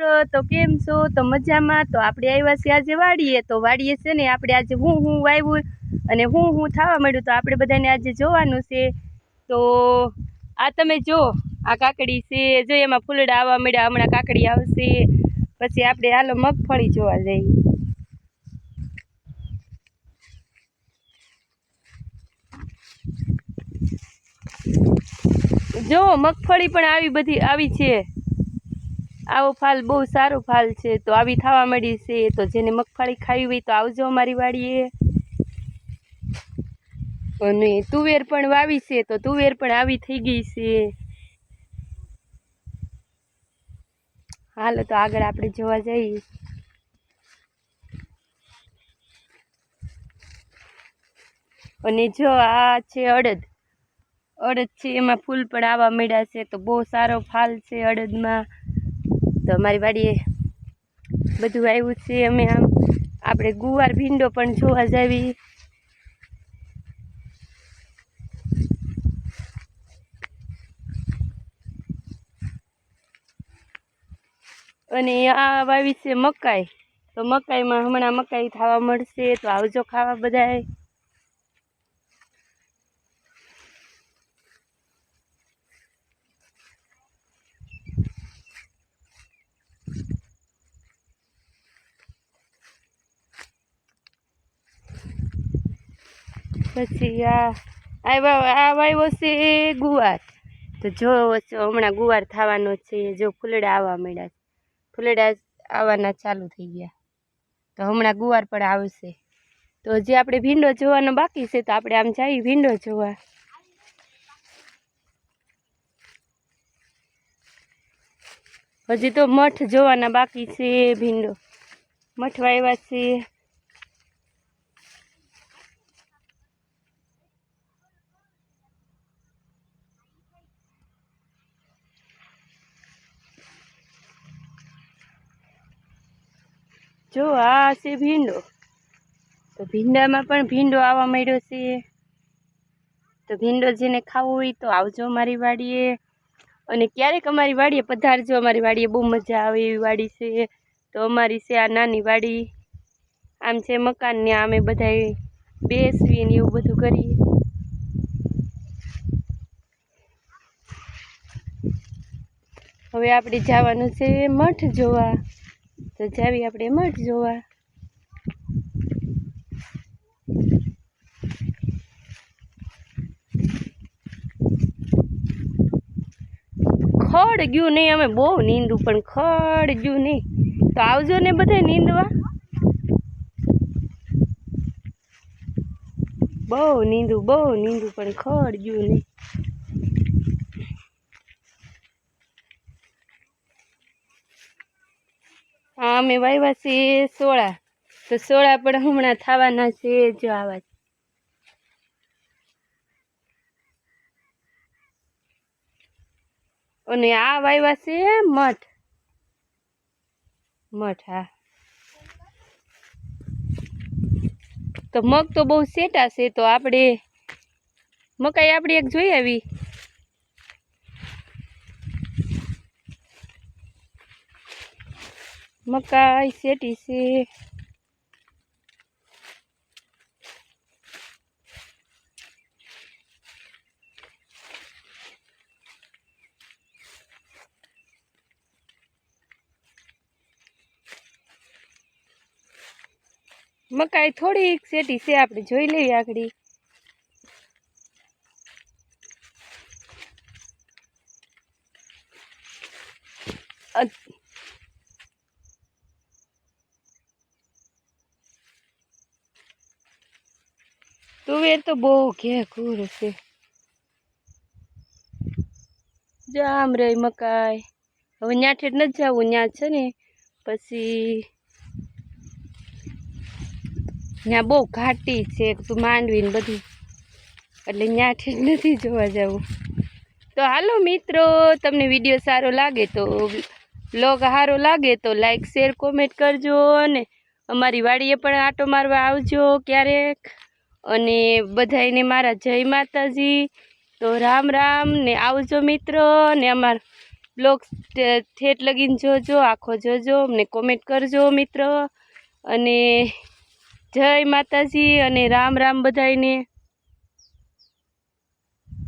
તો કેમ છો? તો મજામાં? તો આપણે આવ્યા છીએ આજે વાડીએ. તો વાડીએ છે ને આપણે આજે હું હું વાવ્યું અને હું હું થવા માંડ્યું. તો આપણે બધાને આજે જોવાનું છે. તો આ તમે જો, આ કાકડી છે. જો એમાં ફૂલડા આવવા માંડ્યા. હમણાં કાકડી આવશે. પછી આપણે હાલો મગફળી જોવા જઈએ. જો, મગફળી પણ આવી બધી, આવી છે. આવો ફાલ બહુ સારો ફાલ છે. તો આવી થવા મળી છે. તો જેને મગફળી ખાવી હોય તો આવજો અમારી વાડીએ. અને તુવેર પણ વાવી છે. તો તુવેર પણ આવી થઈ ગઈ છે. હાલો, તો આગળ આપણે જોવા જઈએ. અને જો આ છે અડદ. અડદ છે, એમાં ફૂલ પણ આવવા મળ્યા છે. તો બહુ સારો ફાલ છે અડદમાં. તો અમારી વાડીએ બધું આવ્યું છે. અમે આમ આપણે ગુવાર ભીંડો પણ જોવા જાવી. અને આ વાવી છે મકાઈ. તો મકાઈમાં હમણાં મકાઈ ખાવા મળશે તો આવજો ખાવા બધાય. પછી આ વાવ્યો છે ગુવાર. તો જો હમણાં ગુવાર થવાનો છે, જો ફૂલડા આવવા માંડ્યા છે. ફૂલડા આવવાના ચાલુ થઈ ગયા. તો હમણાં ગુવાર પણ આવશે. તો હજી આપણે ભીંડો જોવાનો બાકી છે, તો આપણે આમ જઈએ ભીંડો જોવા. હજી તો મઠ જોવાના બાકી છે ભીંડો. મઠ વાવ્યા છે. જો આ છે ભીંડો. તો ભીંડામાં પણ ભીંડો આવવા માંડ્યો છે. તો ભીંડો જેને ખાવો હોય તો આવજો અમારી વાડીએ. અને ક્યારેક અમારી વાડીએ પધારજો, અમારી વાડીએ બહુ મજા આવે એવી વાડી છે. તો અમારી છે આ નાની વાડી. આમ છે મકાન ને અમે બધા બેસવી ને એવું બધું કરીએ. હવે આપણે જવાનું છે મઠ જોવા. તો જાવી આપણે મઠ જોવા. ખડ ગયું નહીં, અમે બહુ નીંદું, પણ ખડ ગયું નહીં. તો આવજો ને બધે નીંદવા. બહુ નીંદું બહુ નીંદું, પણ ખડ ગયું નહીં. અમે વાવ્યા છીએ સોળા. તો સોળા પણ હમણાં થવાના છે, જો આવા અને આ વાવ્યા છે મઠ. મઠ, હા. તો મગ તો બહુ સેટા છે, તો આપણે મકાઈ આપણે એક જોઈ આવી. મકાઈ શેટી છે. મકાઈ થોડીક શેટી છે આપણે. જોઈ લઈએ આગળ. તુવેર તો બહુ ઘેઘૂર છે. જામ રે મકાઈ. હવે ત્યાં ઠેઠ નથી જવું ત્યાં છે ને, પછી ત્યાં બહુ ઘાટી છે તું માંડવી ને બધું. એટલે ત્યાં ઠેઠ નથી જોવા જવું. તો હાલો મિત્રો, તમને વીડિયો સારો લાગે તો બ્લોગ સારો લાગે તો લાઈક, શેર, કોમેન્ટ કરજો અને અમારી વાડીએ પણ આટો મારવા આવજો ક્યારેક. અને બધાને મારા જય માતાજી. તો રામ રામ ને આવજો મિત્રો ને અમારા બ્લોગ ઠેઠ લગીને જોજો, આખો જોજો, અમને કોમેન્ટ કરજો મિત્રો. અને જય માતાજી અને રામ રામ બધાયને.